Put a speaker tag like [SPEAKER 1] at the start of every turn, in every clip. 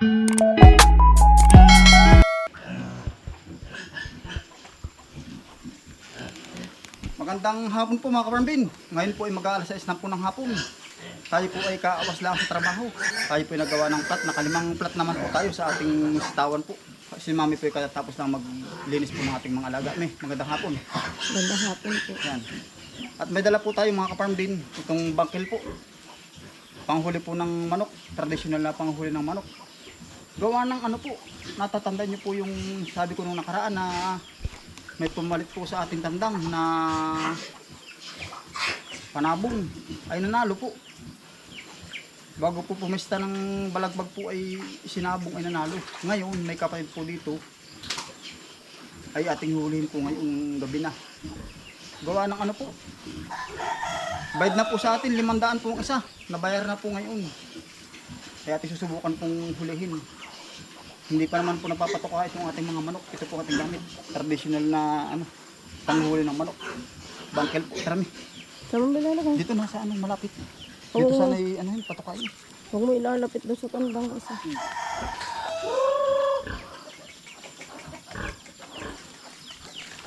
[SPEAKER 1] Magandang hapon po mga kaparambin. Ngayon po ay mag-aalas 6 na po ng hapon. Tayo po ay kaawas lang sa trabaho. Tayo po ay nagawa ng plat. Nakalimang plat naman po tayo sa ating sitawan po. Si mami po ay katapos lang maglinis po ng ating mga alaga. May magandang hapon.
[SPEAKER 2] Gandang hapon po.
[SPEAKER 1] Yan. At may dala po tayo mga kaparambin. Itong bangkil po. Panghuli po ng manok. Traditional na panghuli ng manok. Gawa ng ano po. Natatanda niyo po yung sabi ko nung nakaraan na may pumalit po sa ating tandang na panabong ay nanalo po. Bago po pumista ng balagbag po ay sinabong ay nanalo. Ngayon may kapatid po dito ay ating hulihin po ngayong gabi na. Gawa ng ano po. Bayad na po sa atin, limandaan po ang isa. Nabayar na po ngayon. Kaya ating susubukan pong hulihin. Hindi pa naman po napapatoka itong ating mga manok. Ito po ating gamit. Traditional na ano, panghuli ng manok. Bangkel po. Karami.
[SPEAKER 2] Saan mo bilalagay?
[SPEAKER 1] Dito na sa ano, malapit. Dito sana ay ano yun, patokain.
[SPEAKER 2] Huwag mo ilalapit doon sa tandang isa.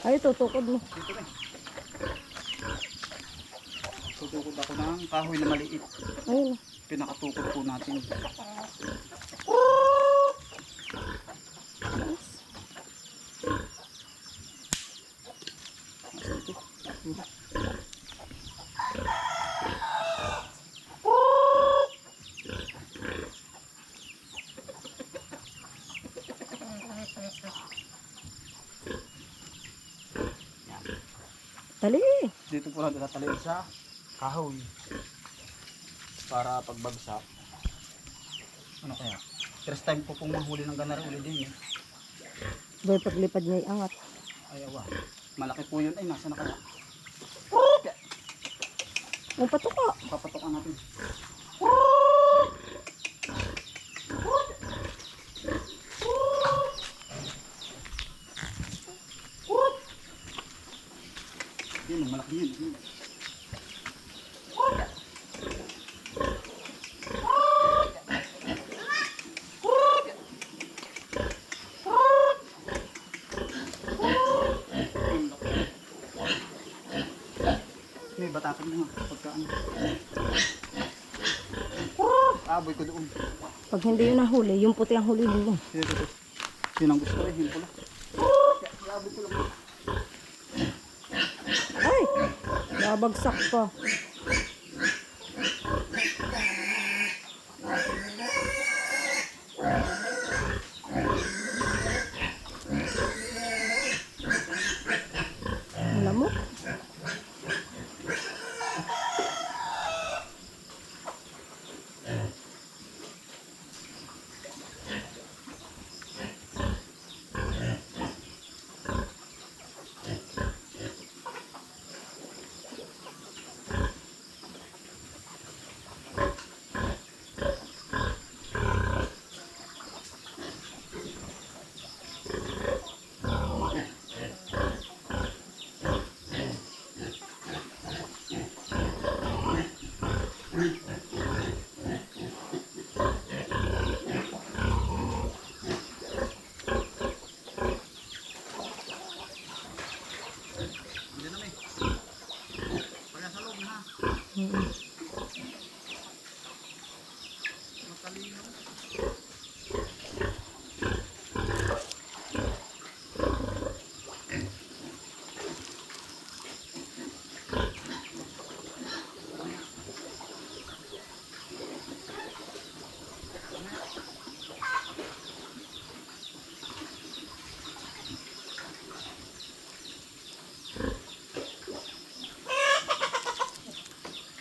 [SPEAKER 2] Ay, tutukod mo.
[SPEAKER 1] Dito na. Tutukod ako ng kahoy na maliit.
[SPEAKER 2] Ayun.
[SPEAKER 1] Pinakatukod po natin.
[SPEAKER 2] Tali.
[SPEAKER 1] Po natin tatalin sa kahoy. Para pagbagsak. Ano kaya? First time po pong mahuli ng ganar uli din eh.
[SPEAKER 2] Boy, paglipad niya iangat.
[SPEAKER 1] Ay awa. Malaki po yun. Ay nasa na kaya?
[SPEAKER 2] Ang patuka.
[SPEAKER 1] Papatokan natin. Yun, malaki yun. Yun. May batakan mo nga pagka ano. Aboy ko doon.
[SPEAKER 2] Pag hindi yun nahuli, yung puti ang huli mo.
[SPEAKER 1] Yun ang gusto ko yun pula. Aboy ko lang.
[SPEAKER 2] Ay! Nabagsak pa. Alam mo?
[SPEAKER 1] Hindi na may. Kaya sa loob na.
[SPEAKER 2] Mm.
[SPEAKER 1] Matalino.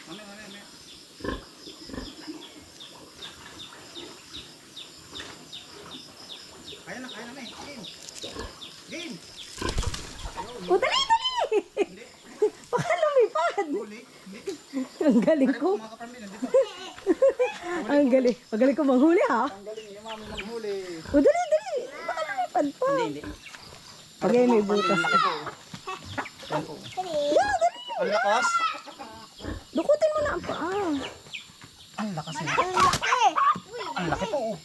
[SPEAKER 1] Mami, mami, mami. Kaya na, kaya na, may. Game. Game.
[SPEAKER 2] Oh, dali, dali! Baka lumipad.
[SPEAKER 1] Huli. Hindi.
[SPEAKER 2] Ang galing ko.
[SPEAKER 1] po.
[SPEAKER 2] Ang galing. Ang galing ko manghuli ha.
[SPEAKER 1] Ang galing ni mami manghuli.
[SPEAKER 2] O dali, dali. Baka lumipad pa.
[SPEAKER 1] Hindi, hindi.
[SPEAKER 2] Pag ay may butas.
[SPEAKER 1] Ang laki po. Yan po.
[SPEAKER 2] Yeah, dali.
[SPEAKER 1] Ang lakas.
[SPEAKER 2] Dukutin mo na ang paa.
[SPEAKER 1] Ang lakas niya. Ang laki po. oh.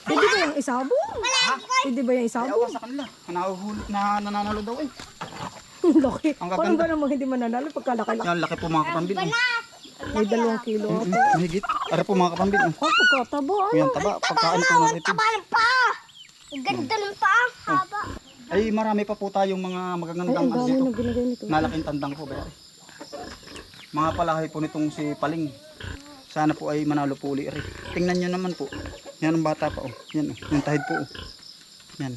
[SPEAKER 2] Pwede ba yung isabong? Pwede ba yung isabong?
[SPEAKER 1] awa sa kanila. Nahuhulog na nananalo daw eh.
[SPEAKER 2] Laki.
[SPEAKER 1] Ang
[SPEAKER 2] Paano
[SPEAKER 1] gaganda.
[SPEAKER 2] ba namang hindi mananalo pagkalaki-laki?
[SPEAKER 1] Yan, laki po mga kapambin. Oh.
[SPEAKER 2] May dalawang kilo.
[SPEAKER 1] Mm, Mahigit. Ara po mga kapambin. Oh.
[SPEAKER 2] Oh, pagkataba. Ano?
[SPEAKER 1] Yan, taba. Pagkain po ritid.
[SPEAKER 3] Taba ng paa. Ang ganda ng paa. Haba.
[SPEAKER 1] Ay, marami pa po tayong mga magagandang
[SPEAKER 2] ang
[SPEAKER 1] ano dito.
[SPEAKER 2] na ginagay nito.
[SPEAKER 1] Nalaking tandang po, bayari. Mga palahay po nitong si Paling. Sana po ay manalo po uli rin. Tingnan nyo naman po. Yan ang bata pa oh. Yan oh. Yung tahid po oh. Yan.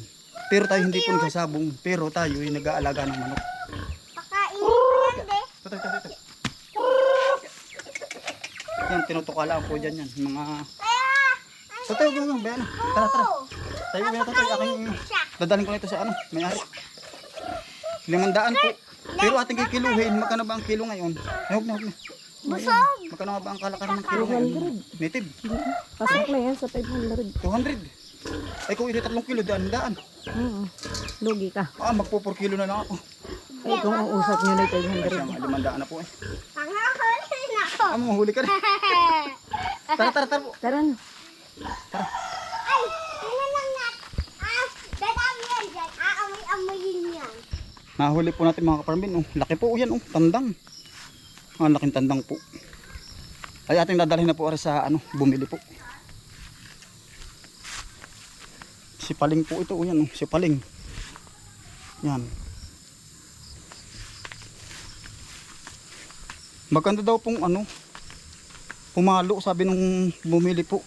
[SPEAKER 1] Pero tayo hindi po nagsasabong. Pero tayo ay nag-aalaga ng manok.
[SPEAKER 3] Pakainin ko yan, de.
[SPEAKER 1] Ito. Yan, tinutukalaan po dyan yan. Mga... Ito, ito, bayan. Tara, tara. Tayo, bayan ito, tayo. Aking... Dadaling ko na ito sa ano, may-ari. Limandaan po. Pero ating kikiluhin, magkano ba ang kilo ngayon? Ay, huwag na, huwag na.
[SPEAKER 3] Busog.
[SPEAKER 1] Magkano nga ba ang kalakaran ng kilo ngayon? Native,
[SPEAKER 2] Pasok na yan sa 500.
[SPEAKER 1] 200. Ay kung ito tatlong kilo, daan, daan.
[SPEAKER 2] Mm. Lugi ka.
[SPEAKER 1] Ah, magpo 4 kilo na lang ako.
[SPEAKER 2] Ay, kung ang usap nyo na
[SPEAKER 1] Ay, siya
[SPEAKER 2] 500.
[SPEAKER 1] nga, limandaan na po eh.
[SPEAKER 3] Pangahulin ako.
[SPEAKER 1] Ah, mahuli ka na. Tara, tara, tara.
[SPEAKER 2] Tara.
[SPEAKER 3] Ay, tingnan lang natin. Ah, dadami yan dyan. Aamoy-amoyin yan.
[SPEAKER 1] Nahuli po natin mga kaparmin. Oh, laki po yan, oh, tandang. Ah, laking tandang po. Ay ating dadalhin na po ari sa ano, bumili po. Si Paling po ito, oh, yan, oh, si Paling. Yan. Maganda daw pong ano, pumalo sabi nung bumili po,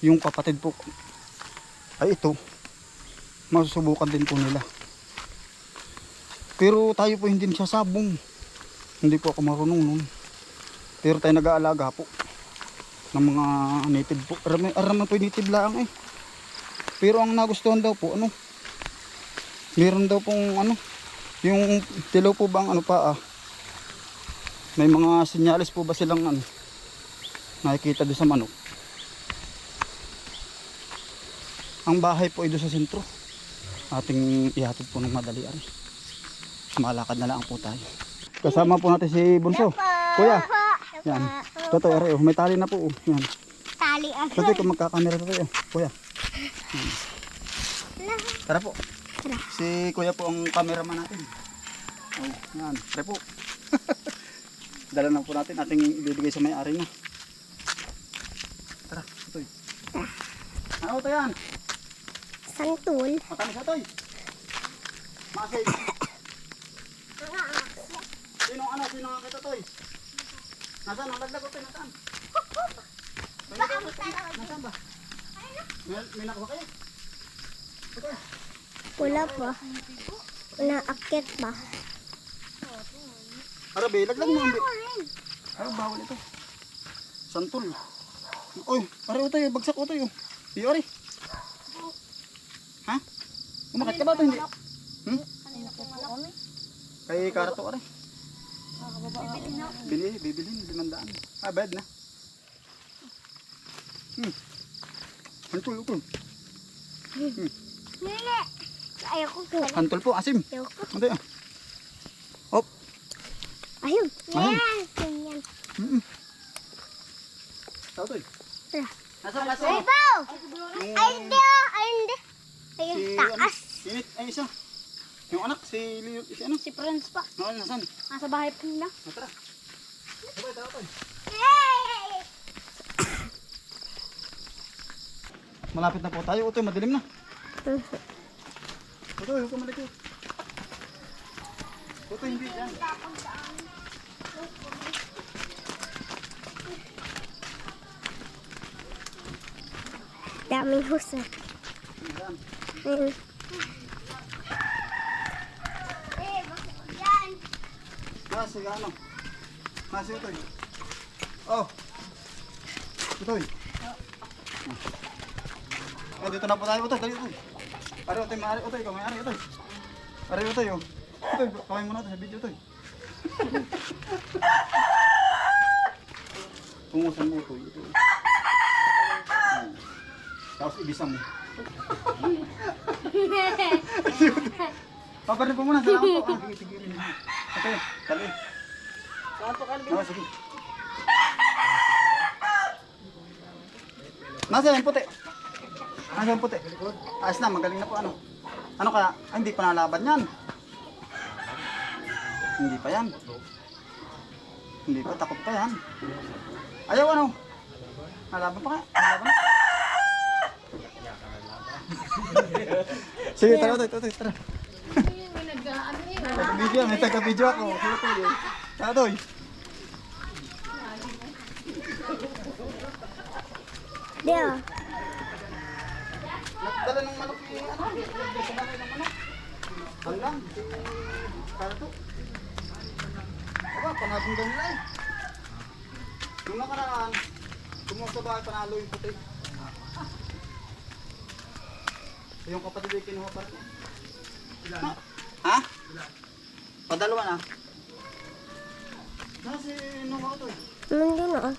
[SPEAKER 1] yung kapatid po. Ay ito, masusubukan din po nila. Pero tayo po hindi nagsasabong. Hindi po ako marunong nun. Pero tayo nag-aalaga po ng mga native po. Araman, araman po yung native lang eh. Pero ang nagustuhan daw po, ano, meron daw pong ano, yung tilaw po bang ano pa ah, may mga sinyalis po ba silang ano, nakikita doon sa manok. Ang bahay po ay doon sa sentro. Ating ihatid po ng madali ari. Malakad na lang po tayo. Kasama po natin si Bunso. Kuya. Yan. Totoy, are, oh, may tali na po. Oh. Yan.
[SPEAKER 3] Tali ang
[SPEAKER 1] Totoy, kung magkakamera tayo. Kuya. Yan. Tara po. Si Kuya po ang cameraman natin. Oh, yan. Tara po. Dala na po natin ating ibibigay sa may-ari na. Tara, Totoy. Ano to yan?
[SPEAKER 3] Santul.
[SPEAKER 1] Matamis na toy. Masay. Sino ano? Sino ang kita toy? Nasaan? Ang laglag ko toy. Nasaan? May ko toy. Nasaan ba? May, may nakuha kayo?
[SPEAKER 3] Wala pa. Naakyat ba?
[SPEAKER 1] Arabe, laglag mo. Arabe. Bawal ito. Santol. Uy, pare utoy, bagsak utoy. oh. Iyo, ari. Ha? Umakat ka ba ito? Hindi. Hmm? Kay Karato, ari. Bili, bibilin, limandaan. Ah, bad na. Hmm. Hantol, utol.
[SPEAKER 3] Hindi. Ayoko ko.
[SPEAKER 1] Hantol po, asim.
[SPEAKER 3] Ayoko.
[SPEAKER 1] Ano ah? Hop.
[SPEAKER 3] Ayun.
[SPEAKER 1] Ayun.
[SPEAKER 3] Yan. Ganyan.
[SPEAKER 1] Mm-mm.
[SPEAKER 3] Tara.
[SPEAKER 1] Nasaan, nasaan?
[SPEAKER 3] Ay!
[SPEAKER 1] Yung
[SPEAKER 3] Ay, hindi. Ay, hindi. Ayun,
[SPEAKER 1] si,
[SPEAKER 3] taas.
[SPEAKER 1] ano, Init, ay isa. Yung anak, si Leo, si ano?
[SPEAKER 3] Si Franz pa.
[SPEAKER 1] Ano, nasaan?
[SPEAKER 3] Nasa bahay po nila.
[SPEAKER 1] Ah, Tara. Sabay, tara to.
[SPEAKER 3] Hey!
[SPEAKER 1] Malapit na po tayo. Utoy, madilim na. Utoy, huwag ka malikot. Utoy, hindi yan.
[SPEAKER 3] Daming husa. Ayun.
[SPEAKER 1] Sige, ano? Si Utoy. Oh. Utoy. Oh, dito na po tayo, Utoy. Dali, Utoy. Ari, Utoy, maari, Utoy. Ikaw, may ari, Utoy. Ari, Utoy, oh. Utoy, kawin mo na ito sa video, Utoy. Tungusan mo, Utoy. Tapos ibisa mo. Paparin po muna, salamat po. Ah, sige, sige. Okay, dali. Ah, sige. Nasa yung puti? Ano yung puti? Ayos na, magaling na po ano. Ano kaya? Ay, hindi pa nalaban yan. Hindi pa yan. Hindi pa, takot pa yan. Ayaw ano? Nalaban pa kaya? Nalaban? Sige, tara, tara, tara, tara. Taga-video, may taga-video ako. Tara, Toy.
[SPEAKER 3] Dio.
[SPEAKER 1] Nagdala ng manok ni ano? Kumain ng manok. Halang. Para to. Aba, panabong daw nila eh. Yung nakaraan, kumuha sa bahay, panalo yung puti. Yung kapatid ay kinuha pa rin. Ha? Ha? Padalawa na. Nasi nung ako to eh.
[SPEAKER 3] Nandun na.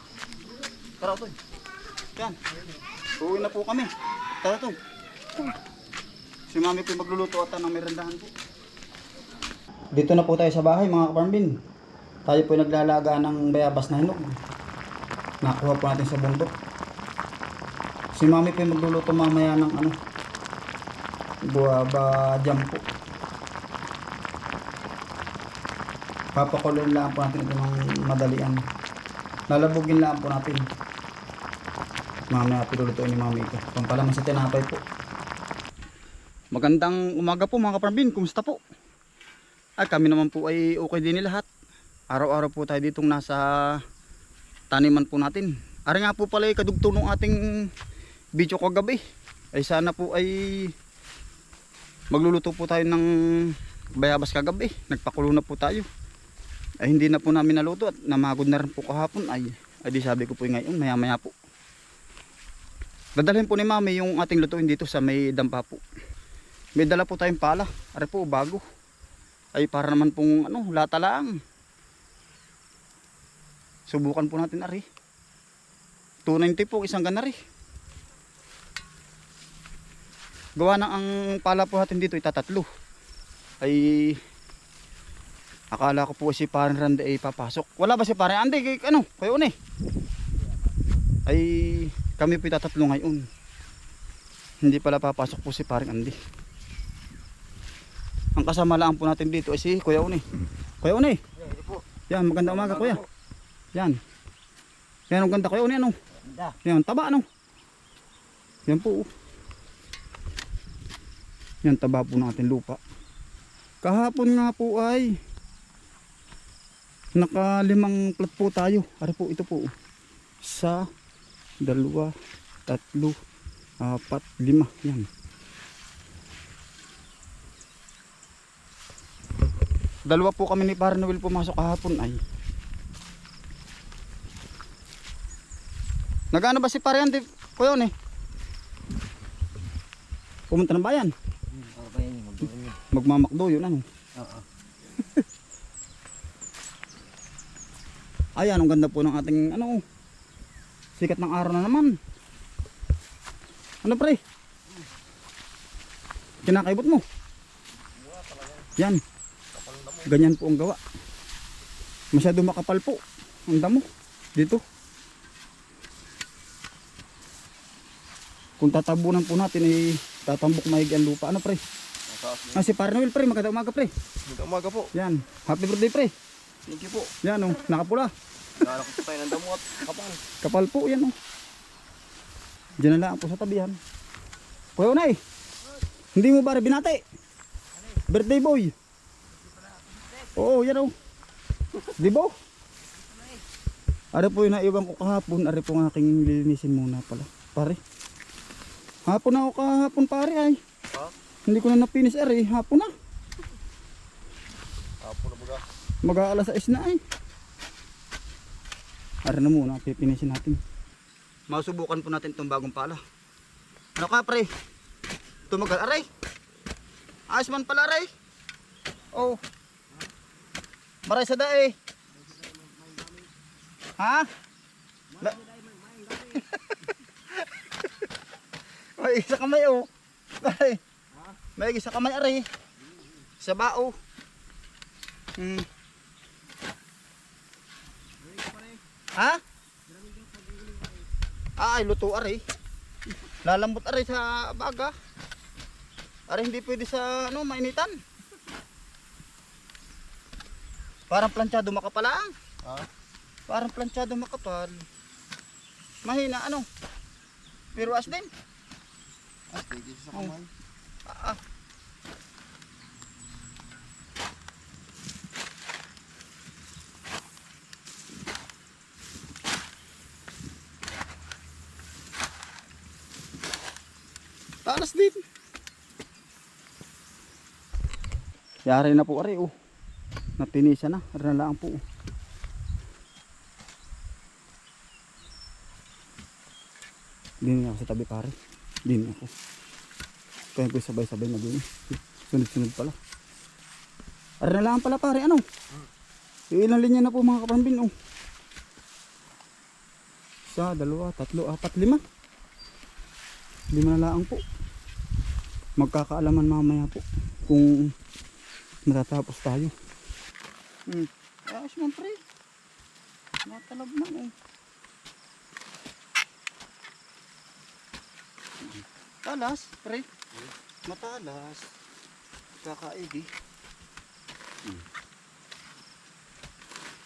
[SPEAKER 1] Tara to. Yan. Uwi na po kami. Tara to. Si mami po magluluto at ng merendahan po. Dito na po tayo sa bahay mga kaparmbin. Tayo po naglalaga ng bayabas na hinog. Nakuha po natin sa bundok. Si mami po magluluto mamaya ng ano. Buwaba jam po. Papakulon lang po natin ito ng madalian. Lalabugin lang po natin. Mamaya pilulutuin ni mami ito. Pampalaman sa tinapay po. Magandang umaga po mga kaparambin. Kumusta po? Ay kami naman po ay okay din lahat. Araw-araw po tayo ditong nasa taniman po natin. Ari nga po pala ay kadugtong ng ating video kagabi. Ay sana po ay magluluto po tayo ng bayabas kagabi. Nagpakulo na po tayo. Ay hindi na po namin naluto at namagod na rin po kahapon. Ay, ay di sabi ko po ngayon maya maya po. Dadalhin po ni mami yung ating lutuin dito sa may dampa po. May dala po tayong pala. Are po bago. Ay para naman pong ano, lata lang. Subukan po natin ari. 290 po isang ganari. Gawa na ang pala po natin dito itatatlo. Ay akala ko po si Parang Rande ay papasok. Wala ba si Parang Ande? Kay, ano? Kayo ni. Ay kami po itatatlo ngayon. Hindi pala papasok po si Parang Andi. Ang kasama lang po natin dito ay si Kuya Uni. Kuya Uni. Yan, maganda umaga kuya. Yan. Yan, ang ganda Kuya Uni ano? Yan, taba ano? Yan po. oh. Yan, taba po natin lupa. Kahapon nga po ay nakalimang plat po tayo. Ari po, ito po. Sa dalawa, tatlo, apat, lima. Yan. Dalawa po kami ni Parang Noel pumasok kahapon ay. Nagano ba si Parang Andi? Kuya ni? Pumunta ng bayan. Magmamakdo yun ano. Ayan, ang ganda po ng ating ano. Sikat ng araw na naman. Ano pre? Kinakaibot mo? Yan. Ganyan po ang gawa. Masyado makapal po. Ang damo. Dito. Kung tatabunan po natin ay tatambok maigi ang lupa. Ano pre? Ah, si Parnoel pre. Maganda umaga pre.
[SPEAKER 4] Magandang umaga po.
[SPEAKER 1] Yan. Happy birthday pre.
[SPEAKER 4] Thank you po.
[SPEAKER 1] Yan oh. Nakapula.
[SPEAKER 4] Lalakot po tayo ng damo at kapal.
[SPEAKER 1] Kapal po yan oh. Diyan na lang po sa tabihan. Kuya Unay. Hindi mo ba rin binati? Birthday boy. Oo, yan oh. Di ba? Ari po yung naiwan ko kahapon. Ari po ang aking lilinisin muna pala. Pare. Hapon ako kahapon pare ay. Hindi ko na napinis ari. Hapon na.
[SPEAKER 4] Apo na baga.
[SPEAKER 1] Mag-aalas 6 na ay. Ara na muna, pipinisin natin. Masubukan po natin itong bagong pala. Ano ka pre? Tumagal, aray. Ayos man pala aray. Oh. Maray sa dae. Ha? La- May isa kamay oh. Aray. May isa kamay aray. Sa bao. Hmm. Ha? Ah, ay luto ari. Lalambot aray sa baga. Aray hindi pwede sa ano, mainitan. Parang planchado makapalang.
[SPEAKER 4] Ha?
[SPEAKER 1] Parang planchado makapal. Mahina ano. Pero as din.
[SPEAKER 4] Ah, pwede sa kamay.
[SPEAKER 1] Ah, ah. Talas din. Yari na po ari oh. Napinisa na. Ari na lang po. oh. Din ako sa tabi pare. Din ako. Kaya ko sabay-sabay na din. Sunod-sunod pala. Ari na lang pala pare, ano? Yung ilang linya na po mga kapambin, oh. Isa, dalawa, tatlo, apat, lima. Lima na lang po. Magkakaalaman mamaya po kung natatapos tayo. Hmm. Ah, siyempre. Matalab man, eh. Talas, pre. Matalas. Kakaigi. Hmm.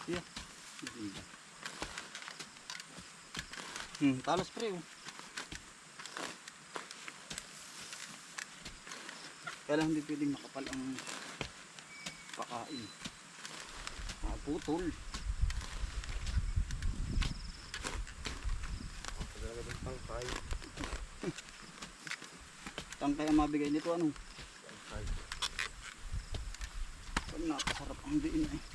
[SPEAKER 1] Yeah. Hmm, talas pre. Oh. Kaya lang hindi pwedeng makapal ang pakain. Ah, putol.
[SPEAKER 4] Pangkay.
[SPEAKER 1] Tangkay ang mabigay nito ano.
[SPEAKER 4] Pangkay.
[SPEAKER 1] Pag napasarap ang diin eh.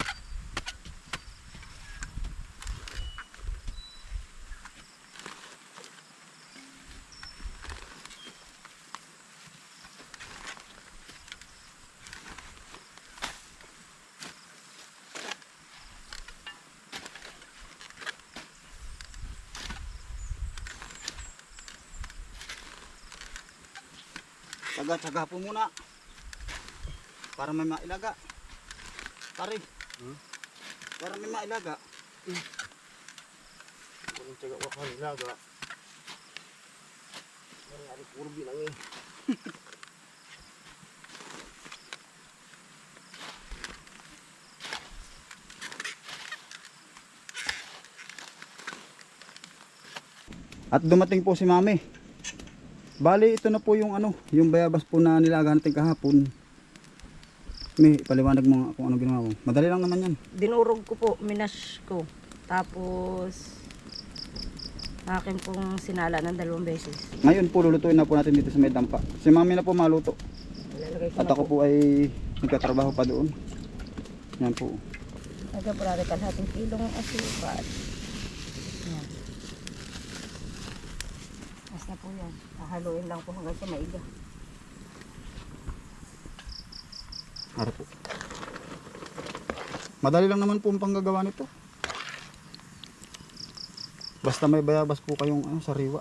[SPEAKER 1] Tsaga-tsaga po muna. Para may mailaga. Pare.
[SPEAKER 4] Hmm?
[SPEAKER 1] Para may mailaga.
[SPEAKER 4] Kung tiyaga ko kanila, ga. Nangyari puro bilang eh.
[SPEAKER 1] At dumating po si Mami. Bali, ito na po yung ano, yung bayabas po na nilaga natin kahapon. May paliwanag mo kung ano ginawa mo. Madali lang naman yan.
[SPEAKER 2] Dinurog ko po, minash ko. Tapos, akin pong sinala ng dalawang beses.
[SPEAKER 1] Ngayon po lulutuin na po natin dito sa may dampa. Si Mami na po maluto. At ako
[SPEAKER 2] po.
[SPEAKER 1] ay nagkatrabaho pa doon. Yan po.
[SPEAKER 2] Natin kalahating kilong asukal. Yan. Mas na po yan. Hahaluin lang po hanggang sa maiga.
[SPEAKER 1] Harap po. Madali lang naman po ang panggagawa nito. Basta may bayabas po kayong ano, sariwa.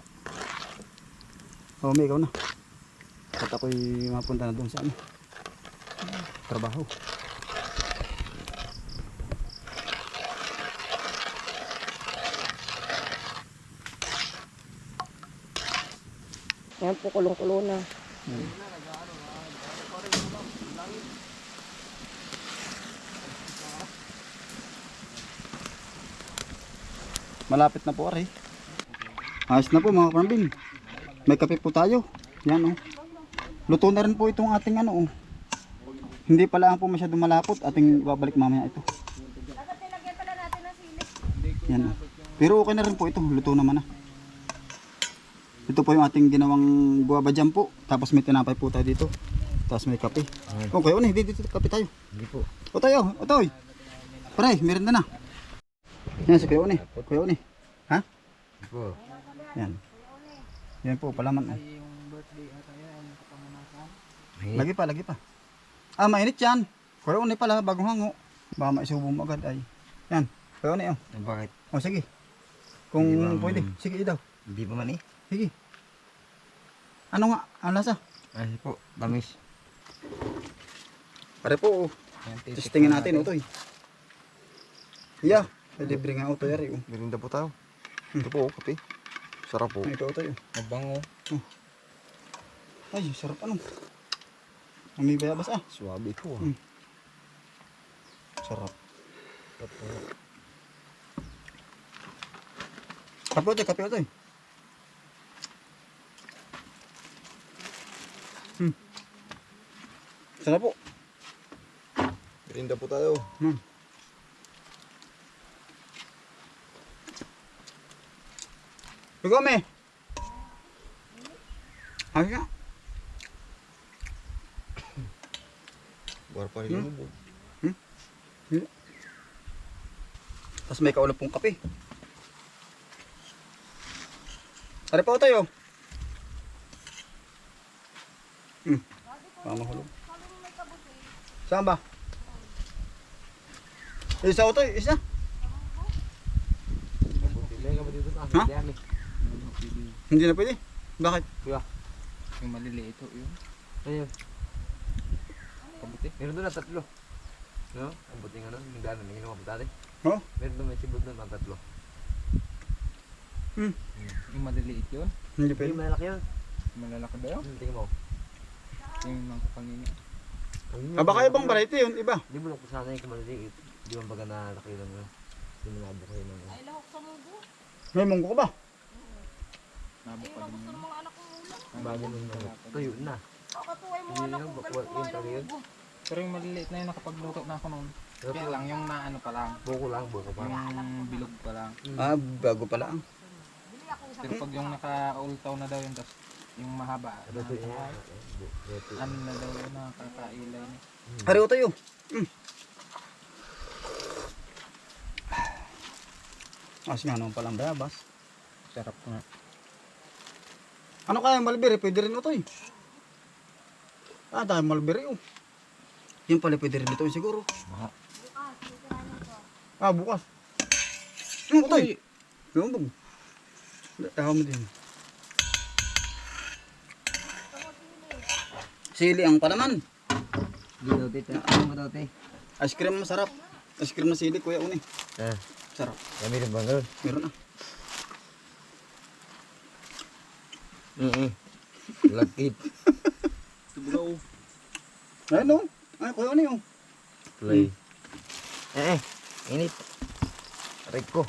[SPEAKER 1] O, may ikaw na. At ako'y mapunta na doon sa ano. Trabaho.
[SPEAKER 2] Po kulong-kulo na.
[SPEAKER 1] Malapit na po ari. Ayos na po mga karambin. May kape po tayo. Yan oh. Luto na rin po itong ating ano oh. Hindi pala ang po masyado malapot. Ating babalik mamaya ito. Yan oh. Pero okay na rin po ito. Luto naman na. Ito po yung ating ginawang guwaba dyan po. Tapos may tinapay po tayo dito. Tapos may kape. Okay, oh, dito, dito kape tayo.
[SPEAKER 4] Hindi po.
[SPEAKER 1] O tayo, o toy. Pare, meron na na. Yan si Kuya Oni. Kuya Oni. Ha?
[SPEAKER 4] Hindi po.
[SPEAKER 1] Yan. Yan po, palaman. Ay. Lagi pa, lagi pa. Ah, mainit yan. Kuya Oni pala, bagong hango. Baka maisubo mo agad ay. Yan. Kuya Oni, oh.
[SPEAKER 4] Bakit?
[SPEAKER 1] O, sige. Kung pwede, sige daw.
[SPEAKER 4] Hindi pa man eh.
[SPEAKER 1] Sige. Ano nga, ang lasa?
[SPEAKER 4] Ay po, tamis.
[SPEAKER 1] Pare po, oh. Testingin natin, utoy. Yeah, libre nga utoy, ari. Oh.
[SPEAKER 4] Merinda po tayo. Ito po, kape.
[SPEAKER 5] Sarap po.
[SPEAKER 1] May ikaw tayo.
[SPEAKER 5] Mabango.
[SPEAKER 1] Ay, sarap ano. May bayabas ah.
[SPEAKER 5] Swabe ito ah.
[SPEAKER 1] Mm. Sarap. Kape tayo, kape tayo. Hmm. Sarap po.
[SPEAKER 5] Merinda po tayo.
[SPEAKER 1] Hmm. Ikaw, me. Ayos nga.
[SPEAKER 5] Buwar pa rin mo po.
[SPEAKER 1] Tapos may kaulap pong kape. Tara po tayo. Hmm. Pamahulog. Saan ba? Isa ko tayo, isa. Ha? Hindi na pwede. Bakit?
[SPEAKER 5] Yung maliliit ito yun.
[SPEAKER 4] Ayun.
[SPEAKER 5] Kabuti.
[SPEAKER 4] Meron doon na tatlo. No? Ang buting ano, yung gano'n, yung ginawa mo dati.
[SPEAKER 1] Oh?
[SPEAKER 4] Meron doon may sibod doon ang tatlo.
[SPEAKER 5] Yung maliliit yun.
[SPEAKER 1] Hindi pwede.
[SPEAKER 4] Yung malaki yun.
[SPEAKER 5] Malalaki ba yun?
[SPEAKER 4] Hmm, tingin mo.
[SPEAKER 5] Yung mga kapangini.
[SPEAKER 1] Ah, baka ibang variety yun, iba.
[SPEAKER 4] Di mo lang kung sana yung maliliit. Di mo baga nalaki lang yun. Sinunado ko yun. ano.
[SPEAKER 2] Ay, lahok sa mugo.
[SPEAKER 1] May munggo ka ba?
[SPEAKER 5] Nabok pa din
[SPEAKER 2] Gusto
[SPEAKER 5] yun.
[SPEAKER 2] ng mga anak kong ulam.
[SPEAKER 4] Bago nung ano, tuyo na.
[SPEAKER 2] Kakatuway mo
[SPEAKER 4] Hindi
[SPEAKER 2] anak
[SPEAKER 4] yun,
[SPEAKER 2] ko.
[SPEAKER 4] bakwal-
[SPEAKER 2] Galing kumain
[SPEAKER 4] yun
[SPEAKER 2] ng
[SPEAKER 4] talaga yun.
[SPEAKER 2] mugo.
[SPEAKER 5] Pero yung maliliit na yun, nakapagluto na ako noon.
[SPEAKER 4] Pero
[SPEAKER 5] Kaya lang, yung naano pa lang.
[SPEAKER 4] buko lang, buko pa.
[SPEAKER 5] Yung bilog pa lang.
[SPEAKER 1] Ah, bago pala. ang.
[SPEAKER 5] Pero pag yung naka-ultaw na daw yun, tapos yung mahaba,
[SPEAKER 4] Luto niya. Luto.
[SPEAKER 5] ano na daw yun, nakakailay na.
[SPEAKER 1] Pareho tayo. Mm. As nga naman palang bayabas.
[SPEAKER 5] Sarap nga.
[SPEAKER 1] Ano kaya malbiri? Pwede rin ito eh. Ah, dahil malbiri oh. Yung pala pwede rin ito siguro. Ah, bukas. Ano ito eh? Yung bug. Ayaw mo din. Sili ang palaman.
[SPEAKER 4] Tita. Ano mo daw, te?
[SPEAKER 1] Ice cream masarap. Ice cream na sili, kuya uni.
[SPEAKER 4] Ah,
[SPEAKER 1] Sarap.
[SPEAKER 4] kami rin ba ganun?
[SPEAKER 1] Meron na.
[SPEAKER 4] Mm Lagkit.
[SPEAKER 1] Ayun oh. Ay, kuya uni oh.
[SPEAKER 4] Play. Eh, eh. Init. Rico.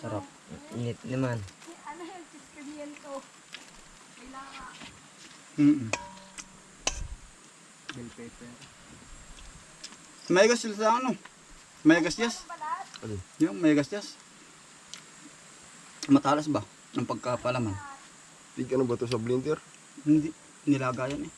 [SPEAKER 1] Sarap.
[SPEAKER 4] Init naman.
[SPEAKER 2] Ano yung siskamiento? Kailangan.
[SPEAKER 1] Mm
[SPEAKER 5] Bell pepper.
[SPEAKER 1] May gas sila sa ano? May gas yes.
[SPEAKER 4] Ano?
[SPEAKER 1] Yung may gas yes. Matalas ba? Ang pagkapalaman.
[SPEAKER 5] Tig ano ba to sa blender?
[SPEAKER 1] Hindi. Nilagayan eh.